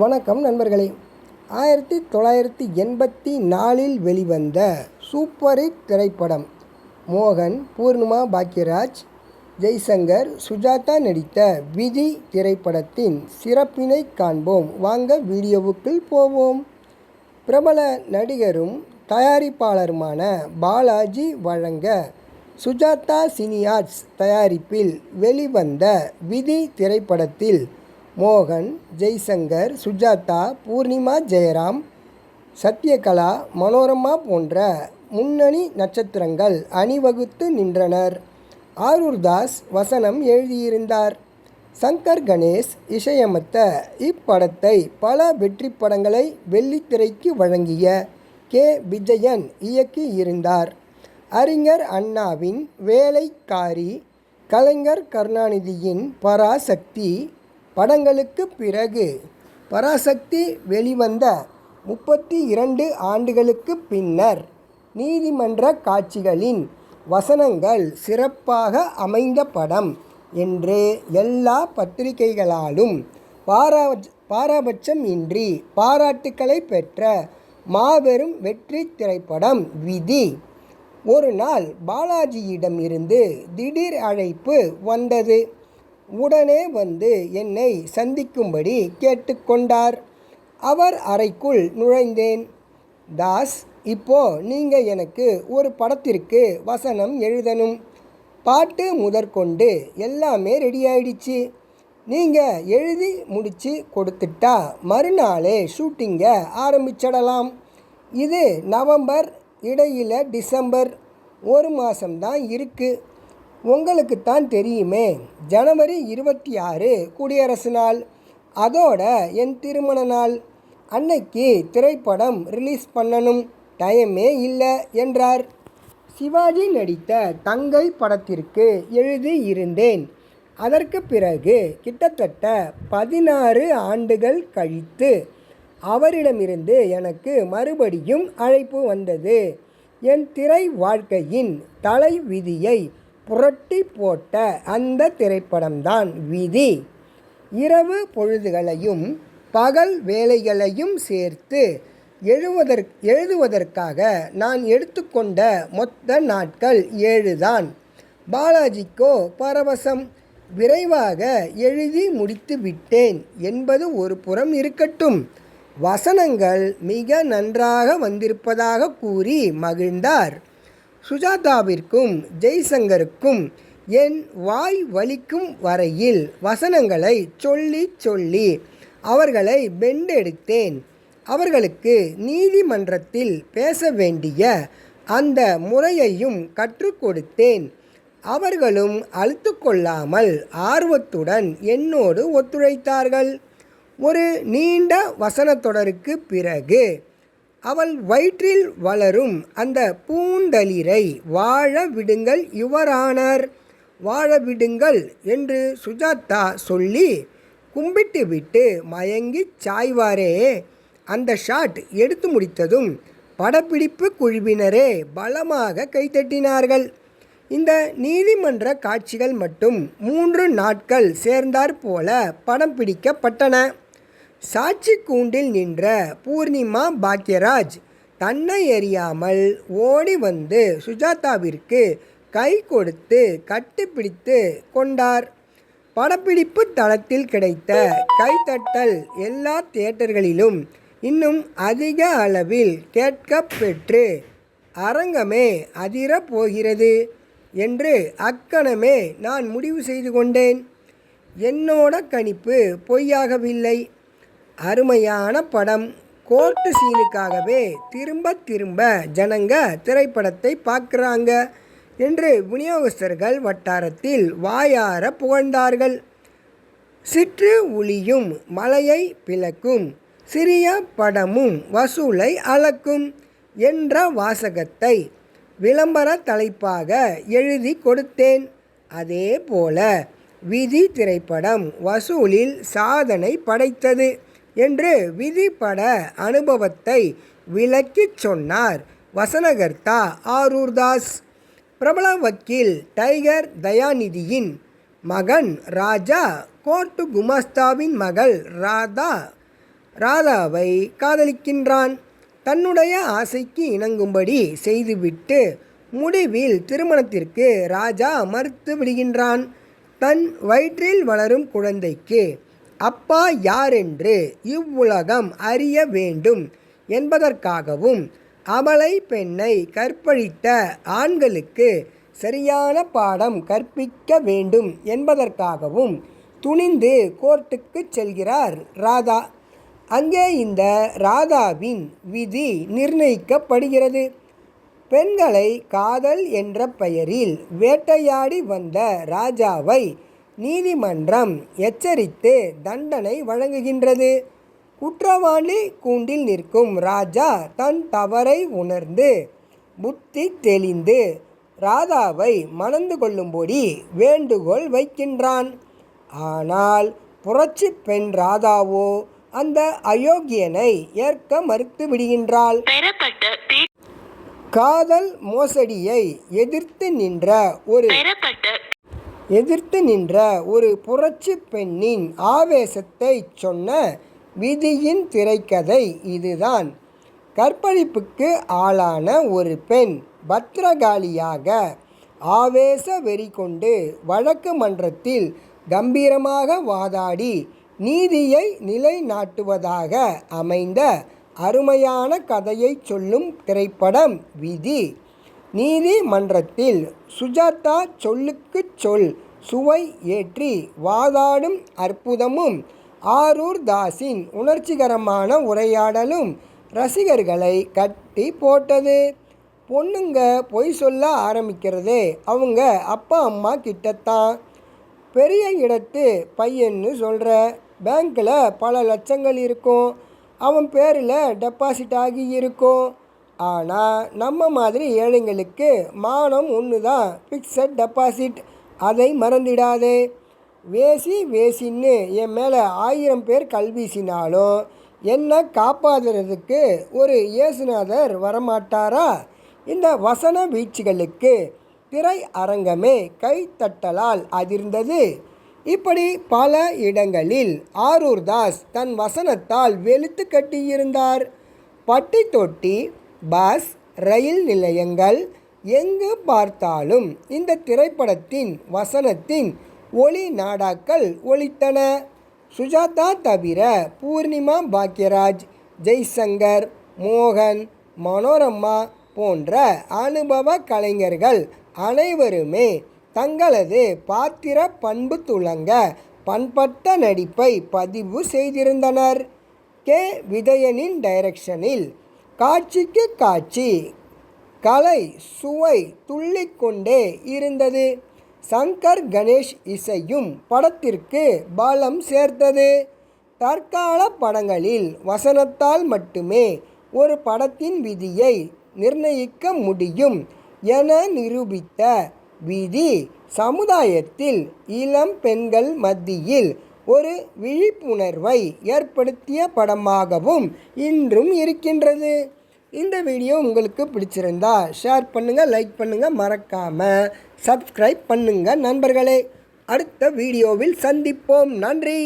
வணக்கம் நண்பர்களே. ஆயிரத்தி தொள்ளாயிரத்தி எண்பத்தி நாலில் வெளிவந்த சூப்பர் ஹிட் திரைப்படம் மோகன் பூர்ணிமா பாக்யராஜ் ஜெய்சங்கர் சுஜாதா நடித்த விதி திரைப்படத்தின் சிறப்பினை காண்போம். வாங்க வீடியோவுக்குள் போவோம். பிரபல நடிகரும் தயாரிப்பாளருமான பாலாஜி வழங்க சுஜாதா சினியார்ட்ஸ் தயாரிப்பில் வெளிவந்த விதி திரைப்படத்தில் மோகன் ஜெய்சங்கர் சுஜாதா பூர்ணிமா ஜெயராம் சத்யகலா மனோரமா போன்ற முன்னணி நட்சத்திரங்கள் அணிவகுத்து நின்றனர். ஆரூர்தாஸ் வசனம் எழுதியிருந்தார். சங்கர் கணேஷ் இசையமைத்த இப்படத்தை பல வெற்றி படங்களை வெள்ளித்திரைக்கு வழங்கிய கே. விஜயன் இயக்கியிருந்தார். அறிஞர் அண்ணாவின் வேலைக்காரி கலைஞர் கருணாநிதியின் பராசக்தி படங்களுக்கு பிறகு பராசக்தி வெளிவந்த முப்பத்தி இரண்டு ஆண்டுகளுக்கு பின்னர் நீதிமன்ற காட்சிகளின் வசனங்கள் சிறப்பாக அமைந்த படம் என்று எல்லா பத்திரிகைகளாலும் பாரா பாரபட்சம் இன்றி பாராட்டுக்களை பெற்ற மாபெரும் வெற்றி திரைப்படம் விதி. ஒரு நாள் பாலாஜியிடம் இருந்து திடீர் அழைப்பு வந்தது. உடனே வந்து என்னை சந்திக்கும்படி கேட்டுக்கொண்டார். அவர் அறைக்குள் நுழைந்தேன். தாஸ் இப்போ நீங்கள் எனக்கு ஒரு படத்திற்கு வசனம் எழுதணும். பாட்டு முதற்கொண்டு எல்லாமே ரெடி ஆயிடுச்சு. நீங்கள் எழுதி முடித்து கொடுத்துட்டா மறுநாளே ஷூட்டிங்கை ஆரம்பிச்சிடலாம். இது நவம்பர் இடையில் டிசம்பர். ஒரு மாதம்தான் இருக்குது உங்களுக்கு தான் தெரியுமே ஜனவரி இருபத்தி ஆறு குடியரசு நாள். அதோட என் திருமண நாள். அன்னைக்கு திரைப்படம் ரிலீஸ் பண்ணணும். டைமே இல்லை என்றார். சிவாஜி நடித்த தங்கை படத்திற்கு எழுதி இருந்தேன். அதற்கு பிறகு கிட்டத்தட்ட பதினாறு ஆண்டுகள் கழித்து அவரிடமிருந்து எனக்கு மறுபடியும் அழைப்பு வந்தது. என் திரை வாழ்க்கையின் தலை விதியை புரட்டி போட்ட அந்த திரைப்படம்தான் விதி. இரவு பொழுதுகளையும் பகல் வேலைகளையும் சேர்த்து எழுவதற் எழுதுவதற்காக நான் எடுத்துக்கொண்ட மொத்த நாட்கள் ஏழுதான். பாலாஜிக்கோ பரவசம் விரைவாக எழுதி முடித்து விட்டேன் என்பது ஒரு புறம் இருக்கட்டும். வசனங்கள் மிக நன்றாக வந்திருப்பதாக கூறி மகிழ்ந்தார். சுஜாதாவிற்கும் ஜெய்சங்கருக்கும் என் வாய் வலிக்கும் வரையில் வசனங்களை சொல்லி சொல்லி அவர்களை பெண்டெடுத்தேன் அவர்களுக்கு நீதிமன்றத்தில் பேச வேண்டிய அந்த முறையையும் கற்றுக் கொடுத்தேன். அவர்களும் அழுத்து கொள்ளாமல் ஆர்வத்துடன் என்னோடு ஒத்துழைத்தார்கள். ஒரு நீண்ட வசனத்தொடருக்கு பிறகு அவள் வயிற்றில் வளரும் அந்த பூந்தளிரை வாழ விடுங்கள் யுவரானர் வாழ விடுங்கள் என்று சுஜாதா சொல்லி கும்பிட்டு விட்டு மயங்கி சாய்வாரே. அந்த ஷாட் எடுத்து முடித்ததும் படப்பிடிப்பு குழுவினரே பலமாக கைத்தட்டினார்கள் இந்த நீதிமன்ற காட்சிகள் மட்டும் மூன்று நாட்கள் சேர்ந்தாற் போல படம் பிடிக்கப்பட்டன. சாட்சி கூண்டில் நின்ற பூர்ணிமா பாக்யராஜ் தன்னை எறியாமல் ஓடி வந்து சுஜாதாவிற்கு கை கொடுத்து கட்டிப்பிடித்து கொண்டார். படப்பிடிப்பு தளத்தில் கிடைத்த கைத்தட்டல் எல்லா தியேட்டர்களிலும் இன்னும் அதிக அளவில் கேட்கப்பெற்று அரங்கமே அதிர போகிறது என்று அக்கணமே நான் முடிவு செய்து கொண்டேன். என்னோட கணிப்பு பொய்யாகவில்லை. அருமையான படம். கோர்ட்டு சீனுக்காகவே திரும்ப திரும்ப ஜனங்க திரைப்படத்தை பார்க்குறாங்க என்று விநியோகஸ்தர்கள் வட்டாரத்தில் வாயார புகழ்ந்தார்கள். சிற்று ஒளியும் மலையை பிளக்கும் சிறிய படமும் வசூலை அளக்கும் என்ற வாசகத்தை விளம்பர தலைப்பாக எழுதி கொடுத்தேன். அதே போல விதி திரைப்படம் வசூலில் சாதனை படைத்தது. என்று விதிப்பட அனுபவத்தை விளக்கிச் சொன்னார் வசனகர்த்தா ஆரூர்தாஸ். பிரபல வக்கீல் டைகர் தயாநிதியின் மகன் ராஜா கோர்ட்டு குமாஸ்தாவின் மகள் ராதா ராதாவை காதலிக்கின்றான். தன்னுடைய ஆசைக்கு இணங்கும்படி செய்துவிட்டு முடிவில் திருமணத்திற்கு ராஜா மறுத்து விடுகின்றான். தன் வயிற்றில் வளரும் குழந்தைக்கு அப்பா யாரென்று இவ்வுலகம் அறிய வேண்டும் என்பதற்காகவும் அவளை பெண்ணை கற்பழித்த ஆண்களுக்கு சரியான பாடம் கற்பிக்க வேண்டும் என்பதற்காகவும் துணிந்து கோர்ட்டுக்கு செல்கிறார் ராதா. அங்கே இந்த ராதாவின் விதி நிர்ணயிக்கப்படுகிறது. பெண்களை காதல் என்ற பெயரில் வேட்டையாடி வந்த ராஜாவை நீதிமன்றம் எச்சரித்து தண்டனை வழங்குகின்றது. குற்றவாளி கூண்டில் நிற்கும் ராஜா தன் தவறை உணர்ந்து புத்தி தெளிந்து ராதாவை மணந்து கொள்ளும்படி வேண்டுகோள் வைக்கின்றான். ஆனால் புரட்சி பெண் ராதாவோ அந்த அயோக்கியனை ஏற்க மறுத்து விடுகின்றாள். காதல் மோசடியை எதிர்த்து நின்ற ஒரு எதிர்த்து நின்ற ஒரு புரட்சி பெண்ணின் ஆவேசத்தை சொன்ன விதியின் திரைக்கதை இதுதான். கற்பழிப்புக்கு ஆளான ஒரு பெண் பத்திரகாளியாக ஆவேச வெறி கொண்டு வழக்கு மன்றத்தில் கம்பீரமாக வாதாடி நீதியை நிலைநாட்டுவதாக அமைந்த அருமையான கதையை சொல்லும் திரைப்படம் விதி. நீதிமன்றத்தில் சுஜாதா சொல்லுக்கு சொல் சுவை ஏற்றி வாதாடும் அற்புதமும் ஆரூர் தாஸின் உணர்ச்சிகரமான உரையாடலும் ரசிகர்களை கட்டி போட்டது. பொண்ணுங்க பொய் சொல்ல ஆரம்பிக்கிறது அவங்க அப்பா அம்மா கிட்டத்தான். பெரிய இடத்து பையன்னு சொல்கிற பேங்க்கில் பல லட்சங்கள் இருக்கும். அவன் பேரில் டெபாசிட் ஆகி இருக்கும். ஆனால் நம்ம மாதிரி ஏழைங்களுக்கு மானம் ஒன்று தான் ஃபிக்ஸட் டெபாசிட் அதை மறந்துடாதே. வேசி வேசின்னு என் மேலே ஆயிரம் பேர் கல்வீசினாலும் என்னை காப்பாற்றுறதுக்கு ஒரு இயேசுநாதர் வரமாட்டாரா? இந்த வசன வீச்சுகளுக்கு திரை அரங்கமே கைத்தட்டலால் அதிர்ந்தது. இப்படி பல இடங்களில் ஆரூர் தாஸ் தன் வசனத்தால் வெளுத்து கட்டியிருந்தார். பட்டி தொட்டி பஸ் ரயில் நிலையங்கள் எங்கு பார்த்தாலும் இந்த திரைப்படத்தின் வசனத்தின் ஒளி நாடாக்கள் ஒலித்தன. சுஜாதா தவிர பூர்ணிமா பாக்யராஜ் ஜெய்சங்கர் மோகன் மனோரமா போன்ற அனுபவ கலைஞர்கள் அனைவருமே தங்களது பாத்திர பண்பு துளங்க பண்பட்ட நடிப்பை பதிவு செய்திருந்தனர். கே. விஜயனின் டைரக்ஷனில் காட்சிக்கு காட்சி கலை சுவை துள்ளிக்கொண்டே இருந்தது. சங்கர் கணேஷ் இசையும் படத்திற்கு பலம் சேர்த்தது. தற்கால படங்களில் வசனத்தால் மட்டுமே ஒரு படத்தின் விதியை நிர்ணயிக்க முடியும் என நிரூபித்த விதி சமுதாயத்தில் இளம் பெண்கள் மத்தியில் ஒரு விழிப்புணர்வை ஏற்படுத்திய படமாகவும் இன்றும் இருக்கின்றது. இந்த வீடியோ உங்களுக்கு பிடிச்சிருந்தா ஷேர் பண்ணுங்கள் லைக் பண்ணுங்கள் மறக்காமல் சப்ஸ்கிரைப் பண்ணுங்கள் நண்பர்களே. அடுத்த வீடியோவில் சந்திப்போம். நன்றி.